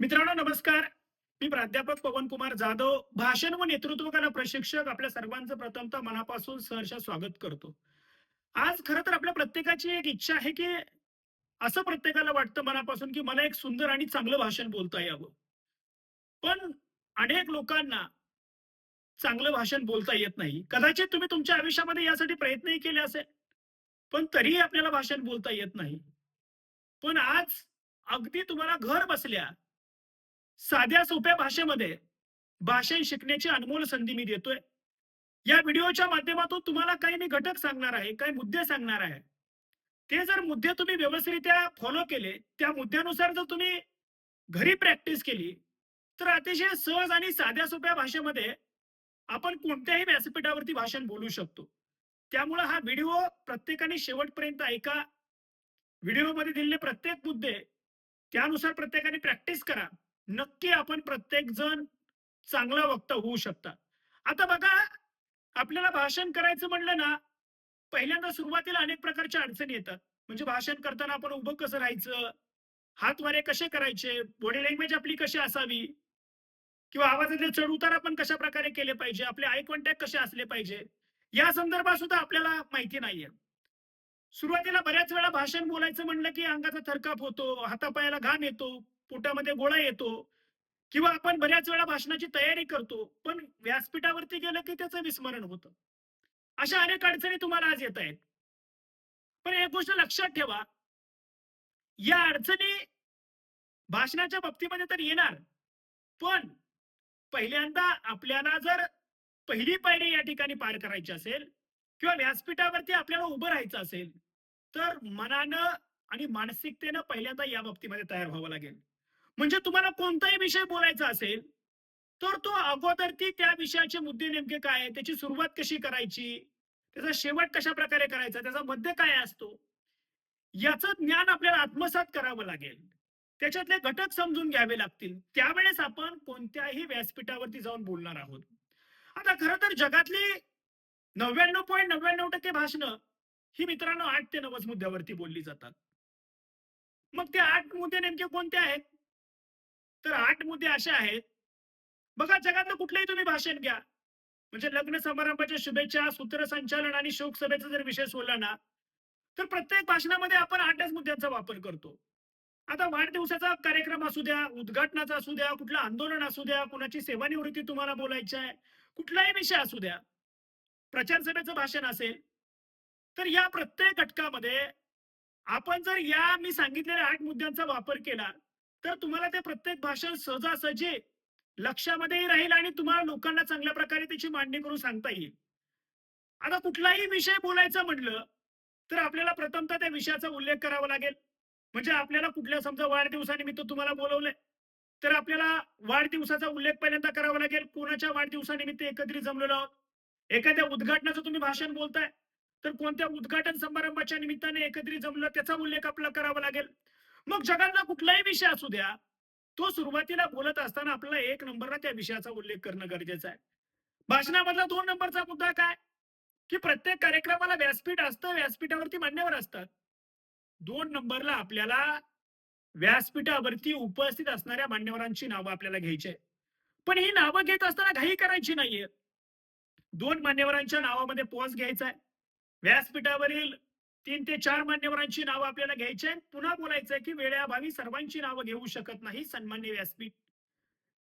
मित्रांनो नमस्कार. मी प्राध्यापक पवन कुमार जाधव भाषण व नेतृत्व कला प्रशिक्षक आपल्या सर्वांचं प्रथमतः मनापासून सहर्ष स्वागत करतो. आज खर तर आपल्या प्रत्येकाची एक इच्छा आहे की असं प्रत्येकाला वाटतं मनापासून की मला एक सुंदर आणि चांगलं भाषण बोलता यावं. पण अनेक लोकांना चांगलं भाषण बोलता येत नाही. कदाचित तुम्ही तुमच्या आयुष्यामध्ये यासाठी प्रयत्नही केले असेल पण तरीही आपल्याला भाषण बोलता येत नाही. पण आज अगदी तुम्हाला घर बसल्या साध्या सोप्या भाषेमध्ये भाषण शिकण्याची अनमोल संधी मी देतोय. या व्हिडिओच्या माध्यमातून तुम्हाला काही मी घटक सांगणार आहे काही मुद्दे सांगणार आहे. ते जर मुद्दे तुम्ही व्यवस्थितरित्या फॉलो केले त्या मुद्द्यानुसार जर तुम्ही घरी प्रॅक्टिस केली तर अतिशय सहज आणि साध्या सोप्या भाषेमध्ये आपण कोणत्याही व्यासपीठावरती भाषण बोलू शकतो. त्यामुळे हा व्हिडिओ प्रत्येकाने शेवटपर्यंत ऐका. व्हिडिओमध्ये दिलेले प्रत्येक मुद्दे त्यानुसार प्रत्येकाने प्रॅक्टिस करा. नक्की आपण प्रत्येक जण चांगला वक्ता होऊ शकता आता बघा आपल्याला भाषण करायचं म्हणलं ना पहिल्यांदा सुरुवातीला अनेक प्रकारच्या अडचणी येतात. म्हणजे भाषण करताना आपण उभं कसं राहायचं? हात वारे कसे करायचे? बॉडी लँग्वेज आपली कशी असावी? किंवा आवाजातले चढ उतार आपण कशा प्रकारे केले पाहिजे? आपले आय कॉन्टॅक्ट कसे असले पाहिजे? या संदर्भात सुद्धा आपल्याला माहिती नाहीये. सुरुवातीला बऱ्याच वेळा भाषण बोलायचं म्हणलं की अंगाचा थरकाप होतो हातापायाला घाण येतो. पोटामध्ये गोळा येतो किंवा आपण बऱ्याच वेळा भाषणाची तयारी करतो पण व्यासपीठावरती गेलं की त्याचं विस्मरण होतं. अशा अनेक अडचणी तुम्हाला आज येत आहेत. पण एक गोष्ट लक्षात ठेवा. या अडचणी भाषणाच्या बाबतीमध्ये तर येणार पण पहिल्यांदा आपल्याला जर पहिली पायरी या ठिकाणी पार करायची असेल किंवा व्यासपीठावरती आपल्याला उभं राहायचं असेल तर मनानं आणि मानसिकतेनं पहिल्यांदा या बाबतीमध्ये तयार व्हावं लागेल. म्हणजे तुम्हाला कोणताही विषय बोलायचा असेल तर तो अगोदर ती त्या विषयाचे मुद्दे नेमके काय आहे, त्याची सुरुवात कशी करायची त्याचा शेवट कशा प्रकारे करायचा त्याचा मध्य काय असतो याच ज्ञान आपल्याला आत्मसात करावं लागेल. त्याच्यातले घटक समजून घ्यावे लागतील. त्यावेळेस आपण कोणत्याही व्यासपीठावरती जाऊन बोलणार आहोत. आता खरं तर जगातली नव्याण्णव पॉईंट नव्याण्णव टक्के भाषणं ही मित्रांनो आठ ते नव्वद मुद्द्यावरती बोलली जातात. मग ते आठ मुद्दे नेमके कोणते आहेत? तर आठ मुद्दे असे आहेत. बघा जगातलं कुठलंही तुम्ही भाषण घ्या. म्हणजे लग्न समारंभाच्या शुभेच्छा सूत्रसंचालन आणि शोक सभेचा जर विषय सोडला ना तर प्रत्येक भाषणामध्ये आपण आठच मुद्द्यांचा वापर करतो. आता वाढदिवसाचा कार्यक्रम असू द्या उद्घाटनाचा असू द्या कुठलं आंदोलन असू द्या कुणाची सेवानिवृत्ती तुम्हाला बोलायची आहे कुठलाही विषय असू द्या प्रचार सभेचं भाषण असेल तर या प्रत्येक घटकामध्ये आपण जर या मी सांगितलेल्या आठ मुद्द्यांचा वापर केला तर तुम्हाला ते प्रत्येक भाषण सहजासहजी लक्षामध्येही राहील आणि तुम्हाला लोकांना चांगल्या प्रकारे त्याची मांडणी करून सांगता येईल. आता कुठलाही विषय बोलायचा म्हटलं तर आपल्याला प्रथमतः त्या विषयाचा उल्लेख करावा लागेल. म्हणजे आपल्याला कुठल्या समजा वाढदिवसानिमित्त तुम्हाला बोलवलंय तर आपल्याला वाढदिवसाचा उल्लेख पहिल्यांदा करावा लागेल. कोणाच्या वाढदिवसानिमित्त एकत्रित जमलेलो आहोत? एखाद्या उद्घाटनाचं तुम्ही भाषण बोलताय तर कोणत्या उद्घाटन समारंभाच्या निमित्ताने एकत्रित जमलं त्याचा उल्लेख आपल्याला करावा लागेल. मग जगातला कुठलाही विषय असू द्या तो सुरुवातीला बोलत असताना आपल्याला एक नंबरला त्या विषयाचा उल्लेख करणं गरजेचं आहे. भाषणामधला दोन नंबरचा मुद्दा काय? की प्रत्येक कार्यक्रमाला व्यासपीठ असतं व्यासपीठावरती मान्यवर असतात. दोन नंबरला आपल्याला व्यासपीठावरती उपस्थित असणाऱ्या मान्यवरांची नावं आपल्याला घ्यायची आहे पण ही नावं घेत असताना घाई करायची नाहीये. दोन मान्यवरांच्या नावामध्ये पॉज घ्यायचा आहे. व्यासपीठावरील तीन ते चार मान्यवरांची नावं आपल्याला घ्यायची आहेत. पुन्हा बोलायचंय की वेळेअभावी सर्वांची नावं घेऊ शकत नाही सन्मान्य व्यासपीठ.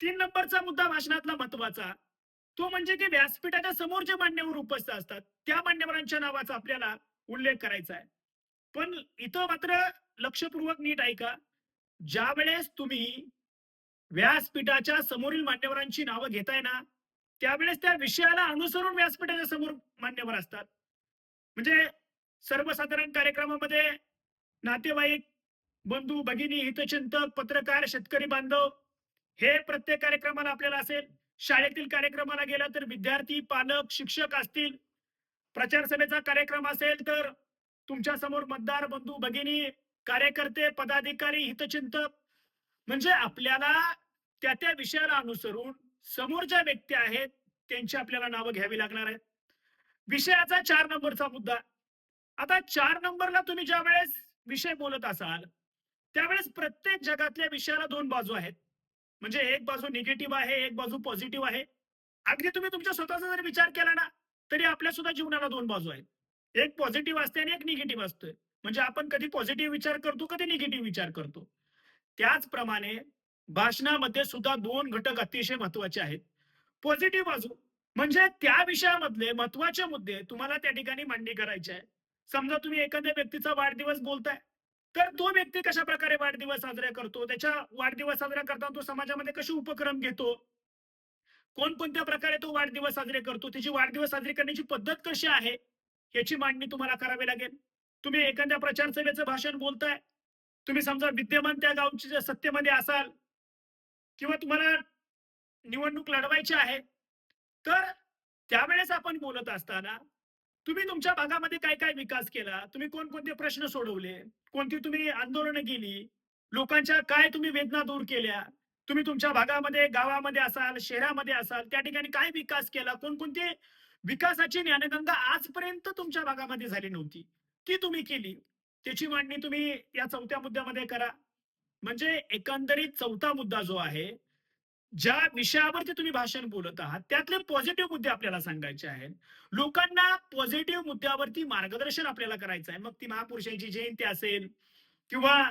तीन नंबरचा मुद्दा भाषणातला महत्त्वाचा तो म्हणजे की व्यासपीठाच्या समोर जे मान्यवर उपस्थित असतात त्या मान्यवरांच्या नावाचा आपल्याला उल्लेख करायचा आहे. पण इथं मात्र लक्षपूर्वक नीट ऐका. ज्या वेळेस तुम्ही व्यासपीठाच्या समोरील मान्यवरांची नावं घेताय ना त्यावेळेस त्या विषयाला अनुसरून व्यासपीठाच्या समोर मान्यवर असतात. म्हणजे सर्वसाधारण कार्यक्रमामध्ये नातेवाईक बंधू भगिनी हितचिंतक पत्रकार शेतकरी बांधव हे प्रत्येक कार्यक्रमाला आपल्याला असेल. शाळेतील कार्यक्रमाला गेला तर विद्यार्थी पालक शिक्षक असतील. प्रचार सभेचा कार्यक्रम असेल तर तुमच्यासमोर मतदार बंधू भगिनी कार्यकर्ते पदाधिकारी हितचिंतक म्हणजे आपल्याला त्या त्या विषयाला अनुसरून समोर ज्या व्यक्ती आहेत त्यांची आपल्याला नावं घ्यावी लागणार आहेत. विषयाचा चार नंबरचा मुद्दा आता चार नंबरला तुम्ही ज्या वेळेस विषय बोलत असाल त्यावेळेस प्रत्येक जगातल्या विषयाला दोन बाजू आहेत. म्हणजे एक बाजू निगेटिव्ह आहे एक बाजू पॉझिटिव्ह आहे. अगदी तुम्ही तुमच्या स्वतःचा जर विचार केला ना तरी आपल्या सुद्धा जीवनाला दोन बाजू आहेत. एक पॉझिटिव्ह असते आणि एक निगेटिव्ह असतोय. म्हणजे आपण कधी पॉझिटिव्ह विचार करतो कधी निगेटिव्ह विचार करतो. त्याचप्रमाणे भाषणामध्ये सुद्धा दोन घटक अतिशय महत्त्वाचे आहेत. पॉझिटिव्ह बाजू म्हणजे त्या विषयामधले महत्त्वाचे मुद्दे तुम्हाला त्या ठिकाणी मांडणी करायचे आहे समजा तुम्ही एखाद्या व्यक्तीचा वाढदिवस बोलताय तर तो व्यक्ती कशा प्रकारे वाढदिवस साजरा करतो? त्याच्या वाढदिवस साजरा करताना तो समाजामध्ये कसे उपक्रम घेतो? कोणकोणत्या प्रकारे तो वाढदिवस साजरे करतो? त्याची वाढदिवस साजरी करण्याची पद्धत कशी आहे? याची मांडणी तुम्हाला करावी लागेल. तुम्ही एखाद्या प्रचार सभेचं भाषण बोलताय. तुम्ही समजा विद्यमान त्या गावची जर सत्तेमध्ये असाल किंवा तुम्हाला निवडणूक लढवायची आहे तर त्यावेळेस आपण बोलत असताना तुम्ही तुमच्या भागामध्ये काय काय विकास केला? तुम्ही कोणकोणते प्रश्न सोडवले? कोणती तुम्ही आंदोलनं केली? लोकांच्या काय तुम्ही वेदना दूर केल्या? तुम्ही तुमच्या भागामध्ये गावामध्ये असाल शहरामध्ये असाल त्या ठिकाणी काय विकास केला? कोणकोणते विकासाची ज्ञानगंगा आजपर्यंत तुमच्या भागामध्ये झाली नव्हती? ती तुम्ही केली? त्याची मांडणी तुम्ही या चौथ्या मुद्द्यामध्ये करा. म्हणजे एकंदरीत चौथा मुद्दा जो आहे ज्या विषयावरती तुम्ही भाषण बोलत आहात त्यातले पॉझिटिव्ह मुद्दे आपल्याला सांगायचे आहेत. लोकांना पॉझिटिव्ह मुद्द्यावरती मार्गदर्शन आपल्याला करायचं आहे. मग ती महापुरुषांची जयंती असेल किंवा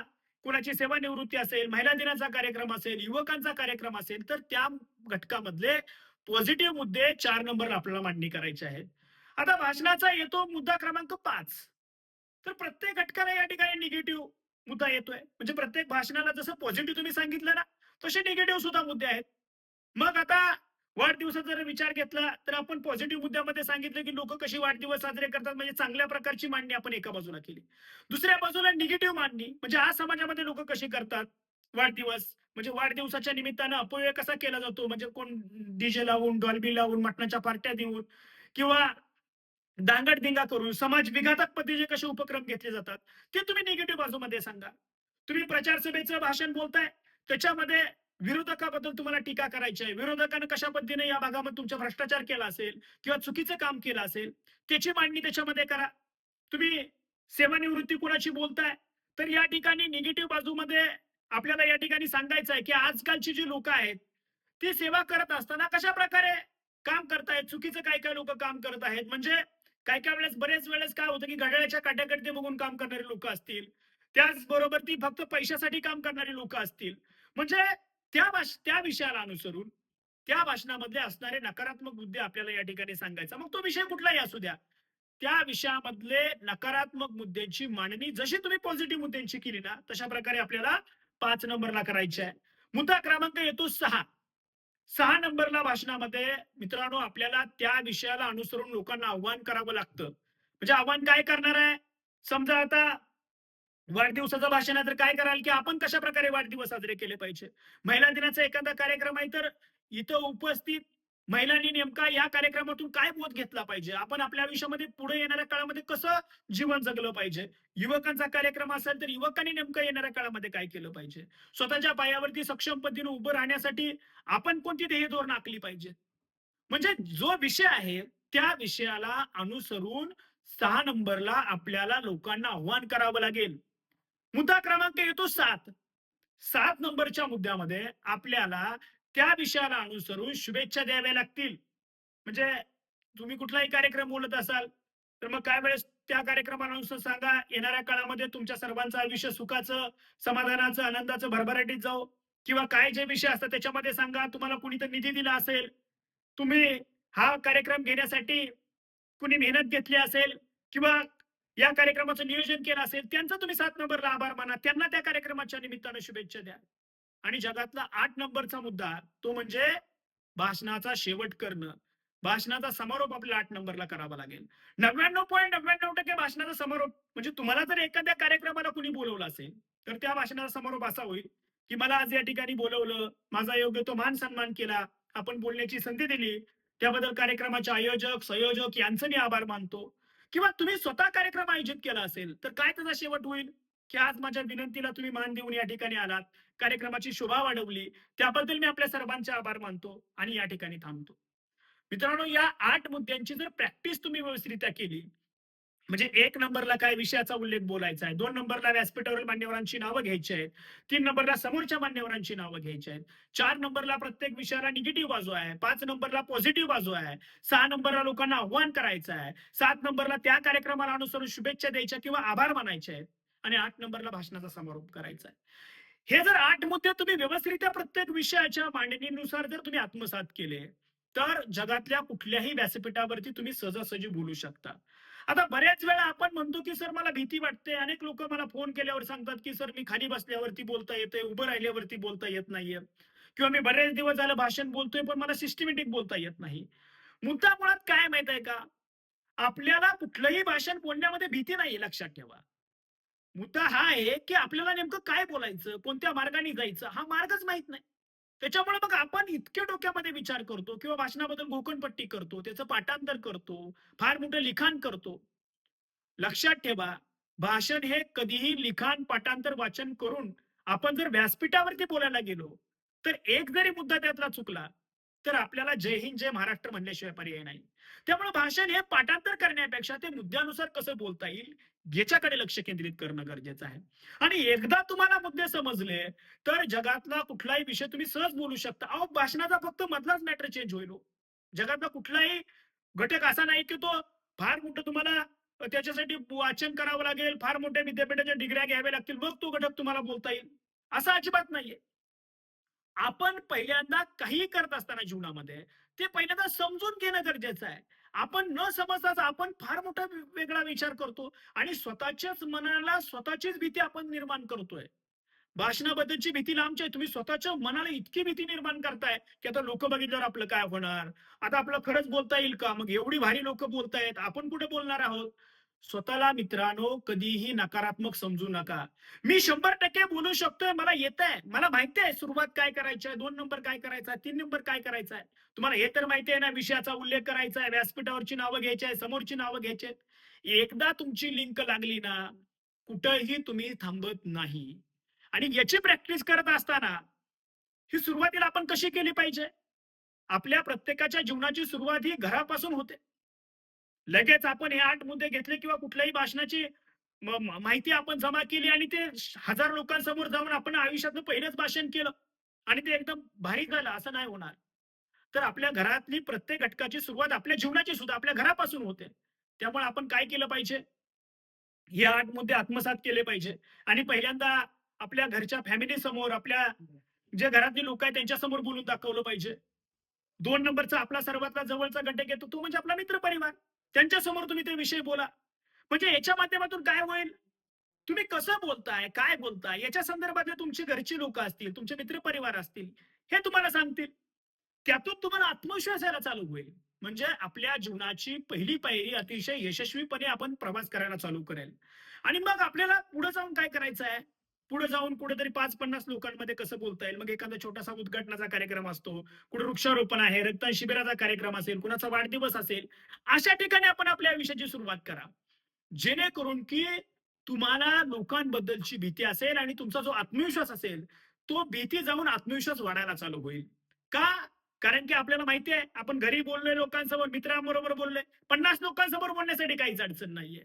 कुणाची सेवानिवृत्ती असेल महिला दिनाचा कार्यक्रम असेल युवकांचा कार्यक्रम असेल तर त्या घटकामधले पॉझिटिव्ह मुद्दे चार नंबर आपल्याला मांडणी करायचे आहेत. आता भाषणाचा येतो मुद्दा क्रमांक पाच. तर प्रत्येक घटकाला या ठिकाणी निगेटिव्ह मुद्दा येतोय. म्हणजे प्रत्येक भाषणाला जसं पॉझिटिव्ह तुम्ही सांगितलं ना तसे निगेटिव्ह सुद्धा मुद्दे आहेत. मग आता वाढदिवसाचा जर विचार घेतला तर आपण पॉझिटिव्ह मुद्द्यामध्ये सांगितलं की लोक कशी वाढदिवस साजरे करतात म्हणजे चांगल्या प्रकारची मांडणी आपण एका बाजूला केली. दुसऱ्या बाजूला निगेटिव्ह मांडणी म्हणजे आज समाजामध्ये लोक कशी करतात वाढदिवस? म्हणजे वाढदिवसाच्या निमित्तानं अपव्यय कसा केला जातो? म्हणजे कोण डीजे लावून डॉल्बी लावून मटणाच्या पार्ट्या देऊन किंवा दांगडदिंगा करून समाज विघातक पद्धतीचे कसे उपक्रम घेतले जातात? ते तुम्ही निगेटिव्ह बाजूमध्ये सांगा. तुम्ही प्रचार सभेचं भाषण बोलताय त्याच्यामध्ये विरोधकाबद्दल तुम्हाला टीका करायची आहे. विरोधकानं कशा पद्धतीने या भागामध्ये तुमचा भ्रष्टाचार केला असेल किंवा चुकीचं काम केलं असेल त्याची मांडणी त्याच्यामध्ये करा. तुम्ही सेवानिवृत्ती कुणाची बोलताय? तर या ठिकाणी निगेटिव्ह बाजूमध्ये आपल्याला या ठिकाणी सांगायचं आहे की आजकालची जी लोक आहेत ती सेवा करत असताना कशा प्रकारे काम करतायत? चुकीचं काय काय लोक काम करत आहेत? म्हणजे काय काय वेळेस बरेच वेळेस काय होतं की घड्याळ्याच्या काट्याकडे बघून काम करणारे लोक असतील. त्याचबरोबर ती फक्त पैशासाठी काम करणारी लोक असतील. म्हणजे त्या भाष त्या विषयाला अनुसरून त्या भाषणामधले असणारे नकारात्मक मुद्दे आपल्याला या ठिकाणी सांगायचा. मग तो विषय कुठलाही असू द्या. त्या विषयामधले नकारात्मक मुद्द्यांची मांडणी जशी तुम्ही पॉझिटिव्ह मुद्द्यांची केली ना तशा प्रकारे आपल्याला पाच नंबरला करायची आहे. मुद्दा क्रमांक येतो सहा. सहा नंबरला भाषणामध्ये मित्रांनो आपल्याला त्या विषयाला अनुसरून लोकांना आव्हान करावं लागतं. म्हणजे आव्हान काय करणार आहे? समजा आता वाढदिवसाचं भाषण आहे तर काय कराल की आपण कशा प्रकारे वाढदिवस साजरे केले पाहिजे? महिला दिनाचा एखादा कार्यक्रम आहे तर इथं उपस्थित महिलांनी नेमका या कार्यक्रमातून काय बोध घेतला पाहिजे? आपण आपल्या आयुष्यामध्ये पुढे येणाऱ्या काळामध्ये कसं जीवन जगलं पाहिजे? युवकांचा कार्यक्रम असेल तर युवकांनी नेमकं येणाऱ्या काळामध्ये काय केलं पाहिजे? स्वतःच्या पायावरती सक्षम पद्धतीने उभं राहण्यासाठी आपण कोणती ध्येय धोरण आखली पाहिजे? म्हणजे जो विषय आहे त्या विषयाला अनुसरून सहा नंबरला आपल्याला लोकांना आव्हान करावं लागेल. मुद्दा क्रमांक येतो सात. सात नंबरच्या मुद्द्यामध्ये आपल्याला त्या विषयाला अनुसरून शुभेच्छा द्याव्या लागतील. म्हणजे तुम्ही कुठलाही कार्यक्रम बोलत असाल तर मग काय वेळेस त्या कार्यक्रमानुसार सांगा येणाऱ्या काळामध्ये तुमच्या सर्वांचं आयुष्य सुखाचं समाधानाचं आनंदाचं भरभराटीत जाऊ किंवा काय जे विषय असतात त्याच्यामध्ये सांगा तुम्हाला कुणी तर निधी दिला असेल तुम्ही हा कार्यक्रम घेण्यासाठी कुणी मेहनत घेतली असेल किंवा या कार्यक्रमाचं नियोजन केलं असेल त्यांचा तुम्ही सात नंबरला आभार माना त्यांना त्या कार्यक्रमाच्या निमित्तानं शुभेच्छा द्या. आणि जगातला आठ नंबरचा मुद्दा तो म्हणजे भाषणाचा शेवट करणं. भाषणाचा समारोप आपल्याला आठ नंबरला करावा लागेल. नव्याण्णव पॉईंट नव्याण्णव टक्के भाषणाचा समारोप म्हणजे तुम्हाला जर एखाद्या कार्यक्रमाला कुणी बोलवलं असेल तर त्या भाषणाचा समारोप असा होईल की मला आज या ठिकाणी बोलवलं माझा योग्य तो मान सन्मान केला आपण बोलण्याची संधी दिली त्याबद्दल कार्यक्रमाचे आयोजक संयोजक यांचं मी आभार मानतो. किंवा तुम्ही स्वतः कार्यक्रम आयोजित केला असेल तर काय त्याचा शेवट होईल? की आज माझ्या विनंतीला तुम्ही मान देऊन या ठिकाणी आलात कार्यक्रमाची शोभा वाढवली त्याबद्दल मी आपल्या सर्वांचे आभार मानतो आणि या ठिकाणी थांबतो. मित्रांनो या आठ मुद्द्यांची जर प्रॅक्टिस तुम्ही व्यवस्थितरित्या केली म्हणजे एक नंबरला काय विषयाचा उल्लेख बोलायचा आहे. दोन नंबरला व्यासपीठावरील मान्यवरांची नावं घ्यायची आहेत. तीन नंबरला समोरच्या मान्यवरांची नावं घ्यायची आहेत. चार नंबरला प्रत्येक विषयाला निगेटिव्ह बाजू आहे. पाच नंबरला पॉझिटिव्ह बाजू आहे. सहा नंबरला लोकांना आव्हान करायचं आहे. सात नंबरला त्या कार्यक्रमाला अनुसरून शुभेच्छा द्यायच्या किंवा आभार मानायचे आहेत. आणि आठ नंबरला भाषणाचा समारोप करायचा आहे. हे जर आठ मुद्दे तुम्ही व्यवस्थितरित्या प्रत्येक विषयाच्या मांडणीनुसार जर तुम्ही आत्मसात केले तर जगातल्या कुठल्याही व्यासपीठावरती तुम्ही सहजासहजी बोलू शकता. आता बऱ्याच वेळा आपण म्हणतो की सर मला भीती वाटते. अनेक लोक मला फोन केल्यावर सांगतात की सर मी खाली बसल्यावरती बोलता येते उभं राहिल्यावरती बोलता येत नाहीये. किंवा मी बरेच दिवस झालं भाषण बोलतोय पण मला सिस्टमॅटिक बोलता येत नाही. मुद्दा मुळात काय माहीत आहे का? आपल्याला कुठलंही भाषण बोलण्यामध्ये भीती नाही लक्षात ठेवा. मुद्दा हा आहे की आपल्याला नेमकं काय बोलायचं कोणत्या मार्गाने जायचं हा मार्गच माहीत नाही. त्याच्यामुळे मग आपण इतके डोक्यामध्ये विचार करतो किंवा भाषणाबद्दल घोकणपट्टी करतो त्याचं पाठांतर करतो फार मोठं लिखाण करतो. लक्षात ठेवा भाषण हे कधीही लिखाण पाठांतर वाचन करून आपण जर व्यासपीठावरती बोलायला गेलो तर एक जरी मुद्दा त्यातला चुकला तर आपल्याला जय हिंद जय महाराष्ट्र म्हणल्याशिवाय पर्याय नाही. त्यामुळे भाषण हे पाठांतर करण्यापेक्षा ते मुद्द्यानुसार कसं बोलता येईल याच्याकडे लक्ष केंद्रित करणं गरजेचं आहे. आणि एकदा तुम्हाला मुद्दे समजले तर जगातला कुठलाही विषय तुम्ही सहज बोलू शकता. अहो भाषणाचा फक्त मधलाच मॅटर चेंज होईल हो. जगातला कुठलाही घटक असा नाही की तो फार मोठं तुम्हाला त्याच्यासाठी वाचन करावं लागेल फार मोठ्या विद्यापीठाच्या डिग्र्या घ्याव्या लागतील मग तो घटक तुम्हाला बोलता येईल. असं अजिबात नाहीये. आपण पहिल्यांदा काही करत असताना जीवनामध्ये ते पहिल्यांदा समजून घेणं गरजेचं आहे. आपण न समजताच आपण फार मोठा वेगळा विचार करतो आणि स्वतःच्याच मनाला स्वतःचीच भीती आपण निर्माण करतोय. भाषणाबद्दलची भीती लांबची आहे. तुम्ही स्वतःच्या मनाला इतकी भीती निर्माण करताय की आता लोक बघितल्यावर आपलं काय होणार? आता आपलं खरंच बोलता येईल का? मग एवढी भारी लोक बोलतायत. आपण कुठे बोलणार आहोत? स्वतःला मित्रांनो कधीही नकारात्मक समजू नका. मी शंभर टक्के बोलू शकतोय मला येत आहे मला माहिती आहे सुरुवात काय करायची आहे दोन नंबर काय करायचा आहे तीन नंबर काय करायचा आहे. तुम्हाला हे तर माहिती आहे ना विषयाचा उल्लेख करायचा आहे व्यासपीठावरची नावं घ्यायची आहे समोरची नावं घ्यायची आहेत. एकदा तुमची लिंक लागली ना कुठंही तुम्ही थांबत नाही. आणि याची प्रॅक्टिस करत असताना ही सुरुवातीला आपण कशी केली पाहिजे? आपल्या प्रत्येकाच्या जीवनाची सुरुवात ही घरापासून होते. लगेच आपण हे आठ मुद्दे घेतले किंवा कुठल्याही भाषणाची माहिती आपण जमा केली आणि ते हजार लोकांसमोर जाऊन आपण आयुष्यातलं पहिलंच भाषण केलं आणि ते एकदम भारी झालं असं नाही होणार. तर आपल्या घरातली प्रत्येक घटकाची सुरुवात आपल्या जीवनाची सुद्धा आपल्या घरापासून होते. त्यामुळे आपण काय केलं पाहिजे? हे आठ मुद्दे आत्मसात केले पाहिजे. आणि पहिल्यांदा आपल्या घरच्या फॅमिली समोर आपल्या जे घरातले लोक आहेत त्यांच्यासमोर बोलून दाखवलं पाहिजे. दोन नंबरचा आपला सर्वातला जवळचा घटक येतो तो म्हणजे आपला मित्र परिवार त्यांच्यासमोर तुम्ही ते विषय बोला. म्हणजे याच्या माध्यमातून काय होईल? तुम्ही कसं बोलताय? काय बोलताय? याच्या संदर्भातले तुमची घरची लोक असतील तुमचे मित्र परिवार असतील हे तुम्हाला सांगतील. त्यातून तुम्हाला आत्मविश्वास यायला चालू होईल. म्हणजे आपल्या जीवनाची पहिली पायरी अतिशय यशस्वीपणे आपण प्रवास करायला चालू करेल. आणि मग आपल्याला पुढे जाऊन काय करायचं आहे पुढे जाऊन कुठेतरी पाच पन्नास लोकांमध्ये कसं बोलता येईल? मग एखादा छोटासा उद्घाटनाचा कार्यक्रम असतो कुठे वृक्षारोपण आहे रक्तदान शिबिराचा कार्यक्रम असेल कुणाचा वाढदिवस असेल अशा ठिकाणी आपण आपल्या आयुष्याची सुरुवात करा. जेणेकरून की तुम्हाला लोकांबद्दलची भीती असेल आणि तुमचा जो आत्मविश्वास असेल तो भीती जाऊन आत्मविश्वास वाढायला चालू होईल. का? कारण की आपल्याला माहिती आहे आपण घरी बोललोय लोकांसमोर मित्रांबरोबर बोललोय पन्नास लोकांसमोर बोलण्यासाठी काहीच अडचण नाहीये.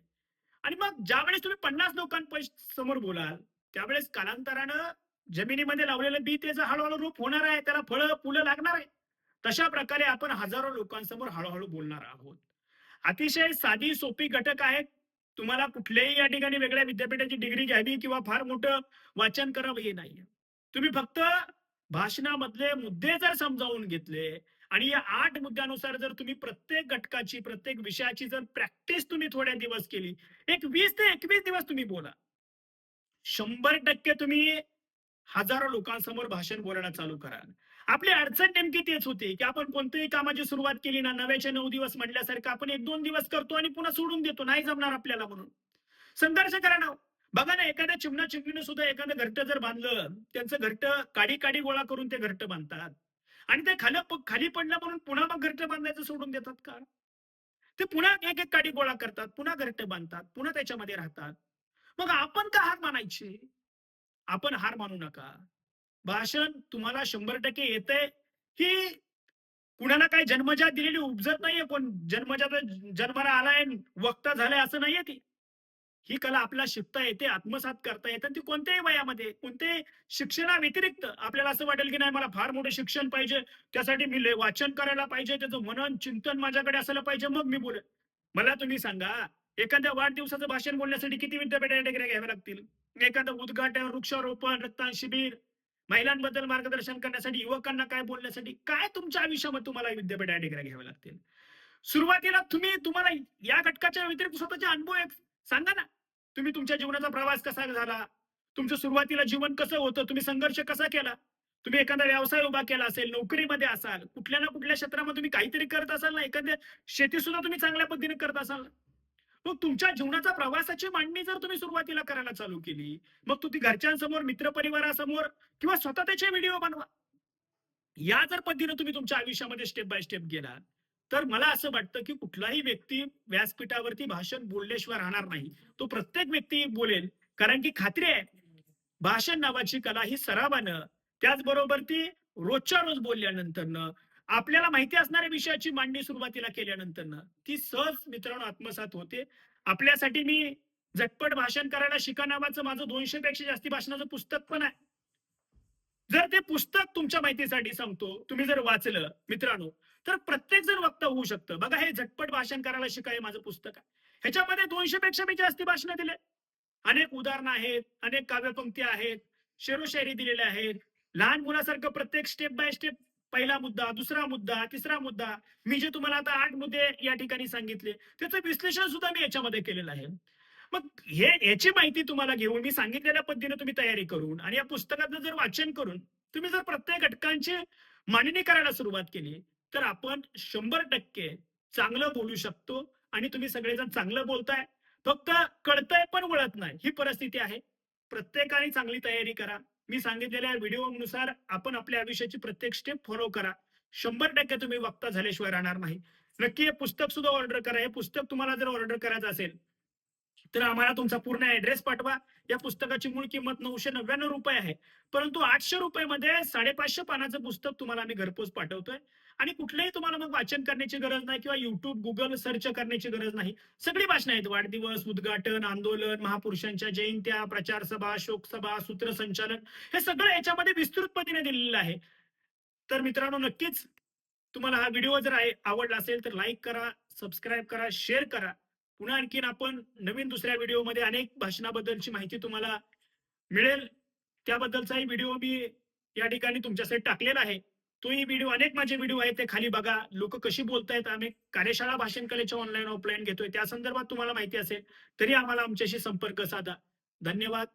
आणि मग ज्यावेळेस तुम्ही पन्नास लोकांसमोर बोलाल त्यावेळेस कालांतरानं जमिनीमध्ये लावलेलं बी त्याचं हळूहळू रूप होणार आहे त्याला फळं फुलं लागणार आहे. तशा प्रकारे आपण हजारो लोकांसमोर हळूहळू बोलणार आहोत. अतिशय साधी सोपी घटक आहेत. तुम्हाला कुठल्याही या ठिकाणी वेगळ्या विद्यापीठाची डिग्री घ्यावी किंवा फार मोठं वाचन करावं हे नाहीये. तुम्ही फक्त भाषणामधले मुद्दे जर समजावून घेतले आणि या आठ मुद्द्यानुसार जर तुम्ही प्रत्येक घटकाची प्रत्येक विषयाची जर प्रॅक्टिस तुम्ही थोड्या दिवस केली एक वीस ते एकवीस दिवस तुम्ही बोला. शंभर टक्के तुम्ही हजारो लोकांसमोर भाषण बोलायला चालू कराल. आपली अडचण नेमकी तेच होती की आपण कोणत्याही कामाची सुरुवात केली ना नव्याचे नऊ दिवस म्हटल्यासारखं आपण एक दोन दिवस करतो आणि पुन्हा सोडून देतो नाही जमणार आपल्याला म्हणून. संघर्ष करा ना हो. बघा ना एखाद्या चिमणा चिमणीनं सुद्धा एखादं घरट जर बांधलं त्यांचं घरट काडी काडी गोळा करून ते घरट बांधतात. आणि ते खाल खाली पडलं म्हणून पुन्हा मग घरट बांधायचं सोडून देतात का? ते पुन्हा एक एक काडी गोळा करतात पुन्हा घरट बांधतात पुन्हा त्याच्यामध्ये राहतात. मग आपण का हार मानायचे? आपण हार मानू नका. भाषण तुम्हाला शंभर टक्के येते ही कुणाला काही जन्मजात दिलेली उपजत नाहीये कोण. जन्मजात जन्माला आलाय वक्ता झालाय असं नाहीये ती. ही कला आपल्याला शिकता येते आत्मसात करता येते आणि ती कोणत्याही वयामध्ये कोणत्याही शिक्षणाव्यतिरिक्त आपल्याला असं वाटेल की नाही मला फार मोठं शिक्षण पाहिजे. त्यासाठी मी लय वाचन करायला पाहिजे. त्याचं मनन चिंतन माझ्याकडे असायला पाहिजे. मग मी बोल मला तुम्ही सांगा एखाद्या वाढदिवसाचं भाषण बोलण्यासाठी किती विद्यापीठ डिग्र्या घ्याव्या लागतील? एखादं उद्घाटन वृक्षारोपण रक्तदान शिबिर महिलांबद्दल मार्गदर्शन करण्यासाठी युवकांना काय बोलण्यासाठी काय तुमच्या आयुष्यामध्ये तुम्हाला विद्यापीठ डिग्र्या घ्याव्या लागतील? सुरुवातीला तुम्ही तुम्हाला या घटकाच्या व्यतिरिक्त स्वतःचे अनुभव एक सांगा ना. तुम्ही तुमच्या जीवनाचा प्रवास कसा झाला? तुमचं सुरुवातीला जीवन कसं होतं? तुम्ही संघर्ष कसा केला? तुम्ही एखादा व्यवसाय उभा केला असेल नोकरीमध्ये असाल कुठल्या ना कुठल्या क्षेत्रामध्ये तुम्ही काहीतरी करत असाल ना एखाद्या शेती सुद्धा तुम्ही चांगल्या पद्धतीने करत असाल. मग तुमच्या जीवनाचा प्रवासाची मांडणी जर तुम्ही सुरुवातीला करायला चालू केली मग तुम्ही घरच्यांसमोर मित्रपरिवारासमोर किंवा स्वतः त्याचे व्हिडिओ बनवा. या जर पद्धतीने तुम्ही तुमच्या आयुष्यामध्ये स्टेप बाय स्टेप गेला तर मला असं वाटतं की कुठलाही व्यक्ती व्यासपीठावरती भाषण बोलल्याशिवाय राहणार नाही. तो प्रत्येक व्यक्ती बोलेल कारण की खात्री आहे भाषण नावाची कला ही सरावानं त्याचबरोबर ती रोजच्या रोज बोलल्यानंतरनं आपल्याला माहिती असणाऱ्या विषयाची मांडणी सुरुवातीला केल्यानंतरनं ती सहज मित्रांनो आत्मसात होते. आपल्यासाठी मी झटपट भाषण करायला शिका नावाचं माझं दोनशे पेक्षा जास्ती भाषणाचं पुस्तक पण आहे. जर ते पुस्तक तुमच्या माहितीसाठी सांगतो तुम्ही जर वाचलं मित्रांनो तर प्रत्येक जण वक्ता होऊ शकतं. बघा हे झटपट भाषण करायला शिका हे माझं पुस्तक आहे. ह्याच्यामध्ये दोनशे पेक्षा मी जास्ती भाषणं दिले अनेक उदाहरणं आहेत अनेक काव्यपंक्ती आहेत शेरोशायरी दिलेल्या आहेत. लहान मुलासारखं प्रत्येक स्टेप बाय स्टेप पहिला मुद्दा दुसरा मुद्दा तिसरा मुद्दा. मी जे तुम्हाला आता आठ मुद्दे या ठिकाणी सांगितले त्याचं विश्लेषण सुद्धा मी याच्यामध्ये केलेलं आहे. मग हे याची माहिती तुम्हाला घेऊन मी सांगितलेल्या पद्धतीने तुम्ही तयारी करून आणि या पुस्तकाचं जर वाचन करून तुम्ही जर प्रत्येक घटकांची मांडणी करायला सुरुवात केली तर आपण शंभर टक्के चांगलं बोलू शकतो आणि तुम्ही सगळेजण चांगलं बोलताय. फक्त कळतंय पण वळत नाही. ही परिस्थिती आहे. प्रत्येकाने चांगली तयारी करा. मी सांगितलेल्या व्हिडिओनुसार आपण आपल्या आयुष्याची प्रत्येक स्टेप फॉलो करा. शंभर टक्के तुम्ही वक्ता झाल्याशिवाय राहणार नाही. नक्की हे पुस्तक सुद्धा ऑर्डर करा. हे पुस्तक तुम्हाला जर ऑर्डर करायचं असेल तर आम्हाला तुमचा पूर्ण ऍड्रेस पाठवा. या पुस्तकाची मूळ किंमत नऊशे नव्याण्णव रुपये आहे. परंतु आठशे रुपये मध्ये साडेपाचशे पानाचं पुस्तक तुम्हाला आम्ही घरपोच पाठवतोय. आणि कुठलेही तुम्हाला मग वाचन करण्याची गरज नाही किंवा युट्यूब गुगल सर्च करण्याची गरज नाही. सगळी भाषणं आहेत. वाढदिवस उद्घाटन आंदोलन महापुरुषांच्या जयंत्या प्रचार सभा शोकसभा सूत्रसंचालन हे सगळं याच्यामध्ये विस्तृत पद्धतीने दिलेलं आहे. तर मित्रांनो नक्कीच तुम्हाला हा व्हिडिओ जर आवडला असेल तर लाईक करा सबस्क्राईब करा शेअर करा. पुन्हा आणखीन आपण नवीन दुसऱ्या व्हिडिओमध्ये अनेक भाषणाबद्दलची माहिती तुम्हाला मिळेल. त्याबद्दलचाही व्हिडिओ मी या ठिकाणी तुमच्यासाठी टाकलेला आहे. तोही व्हिडिओ अनेक माझे व्हिडिओ आहेत ते खाली बघा. लोक कशी बोलतायत आम्ही कार्यशाळा भाषण कलेच्या ऑनलाईन ऑफलाईन घेतोय. त्या संदर्भात तुम्हाला माहिती असेल तरी आम्हाला आमच्याशी संपर्क साधा. धन्यवाद.